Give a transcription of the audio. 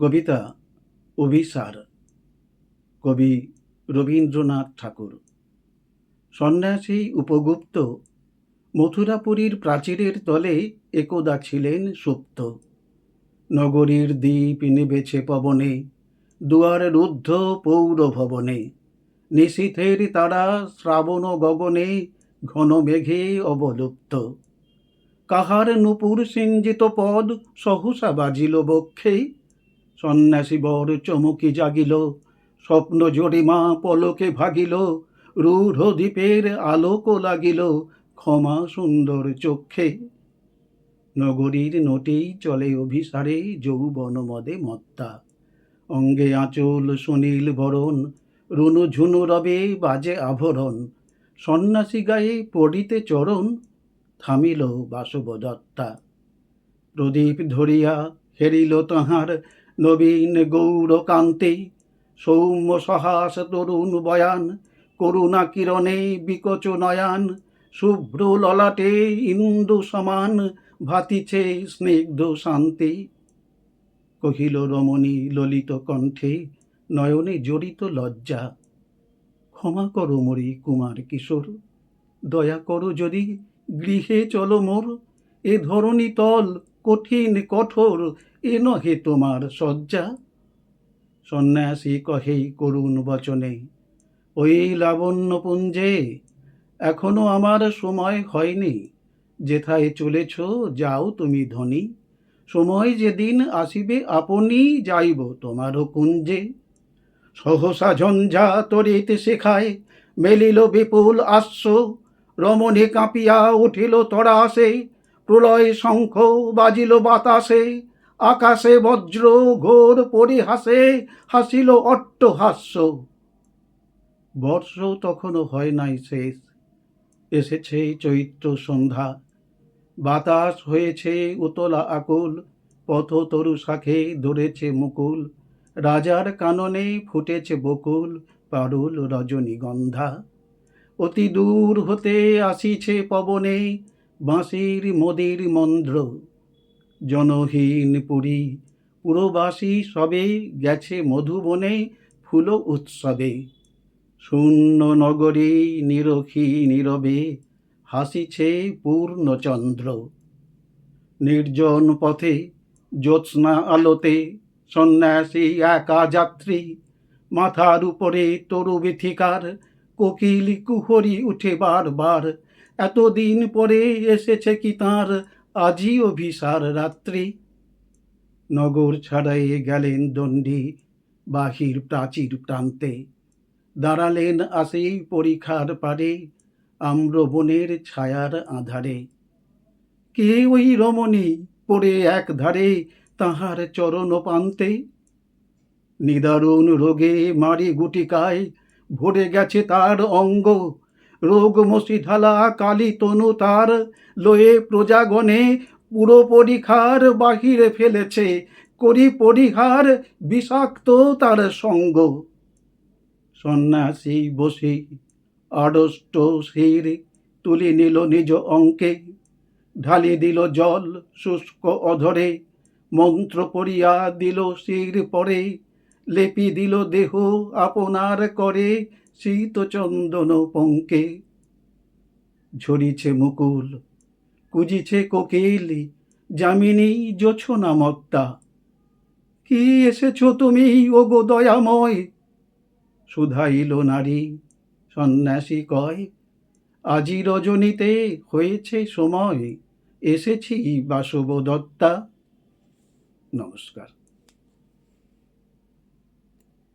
কবিতা অভিসার। কবি রবীন্দ্রনাথ ঠাকুর। সন্ন্যাসী উপগুপ্ত, মথুরাপুরীর প্রাচীরের তলে একদা ছিলেন সুপ্ত। নগরীর দ্বীপ নিবেছে পবনে, দুয়ার রুদ্ধ পৌর ভবনে। নিশীথের তারা শ্রাবণ গগনে ঘন মেঘে অবলুপ্ত। কাহার নুপুর সিঞ্জিত পদ সহসা বাজিল বক্ষে সন্ন্যাসী বর চমকি জাগিল, স্বপ্ন জরিমা পলকে ভাগিল, রূঢ় দ্বীপের আলোক লাগিল, ক্ষমা সুন্দর চক্ষে নগরীর নটেই চলে অভিসারে যৌবন মদে মত্তা। অঙ্গে আঁচল সুনীল বরণ, রুনু ঝুনু রবে বাজে আভরণ। সন্ন্যাসী গায়ে পড়িতে চরণ, থামিল বাসবদত্তা। প্রদীপ ধরিয়া হেরিল তাহার নবীন গৌর কান্তি সৌম্য সহাস তরুণ বয়ান, করুণা কিরণে বিকচ নয়ান, শুভ্র ললাটে ইন্দু সমান, ভাতিছে স্নিগ্ধ শান্তি। কহিল রমণী ললিত কণ্ঠে, নয়নে জড়িত লজ্জা। ক্ষমা করো মরি কুমার কিশোর, দয়া করো যদি গৃহে চলো মোর, এ ধরণী তল কঠিন কঠোর, এ নহে তোমার শয্যা। সন্ন্যাসী কহেই করুণ বচনে, ওই লাবণ্যপুঞ্জে এখনও আমার সময় হয়নি। যেথায় চলেছ, যাও তুমি ধনী। সময় যেদিন আসিবে, আপনি যাইব তোমারও কুঞ্জে। সহসা ঝঞ্ঝা তরিতে শেখায়, মেলিল বিপুল আশ্ব, রমণী কাঁপিয়া উঠিল তরাসে। প্রলয় শঙ্খ বাজিল বাতাসে, আকাশে বজ্র ঘোর পরিহাসে হাসিল অট্টহাস্য। বর্ষ তখনও হয় নাই শেষ, এসেছে চৈত্র সন্ধ্যা। বাতাস হয়েছে উতলা আকুল, পথ তরু শাখে ধরেছে মুকুল। রাজার কাননে ফুটেছে বকুল, পারুল রজনীগন্ধা। অতি দূর হতে আসিছে পবনে বাঁশির মদির মন্দ্র জনহীন পুরী, পুরবাসী সবে গেছে মধুবনে ফুল উৎসবে। শূন্য নগরী নিরখী নীরবে হাসিছে পূর্ণচন্দ্র। নির্জন পথে জ্যোৎস্না আলোতে সন্ন্যাসী একা যাত্রী। মাথার উপরে তরু বিথিকার কোকিল কুহরি উঠে বারবার এতদিন পরে এসেছে কি তাঁর আজই অভিসার রাত্রি? নগর ছাড়াই গেলেন দণ্ডী, বাহির প্রাচীর প্রান্তে। দাঁড়ালেন আসেই পরীক্ষার পারে, আম্রবনের ছায়ার আধারে। কে ওই রমণী পড়ে এক ধারে তাহার চরণ পান্তে? নিদারুণ রোগে মারি গুটিকায় ভরে গেছে তার অঙ্গ রোগ মসিধালা কালী তনু তার লয়ে প্রজাগণে পুরো পরীক্ষার বাহিরে ফেলেছে, করি পরিহার বিষাক্ত তার সঙ্গ। সন্ন্যাসী বসে আড়ষ্ট শির তুলি নিল নিজ অঙ্কে, ঢালি দিল জল শুষ্ক অধরে, মন্ত্র পড়িয়া দিল শির পরে, লেপি দিল দেহ আপনার করে শীত চন্দন পঙ্কে ঝরিছে মুকুল, কুজিছে কোকিল, যামিনী জোছনা মত্তা কি এসেছ তুমি, ওগো দয়াময়? শুধাইল নারী সন্ন্যাসী কয়, আজি রজনীতে হয়েছে সময়, এসেছি বাসব দত্তা নমস্কার।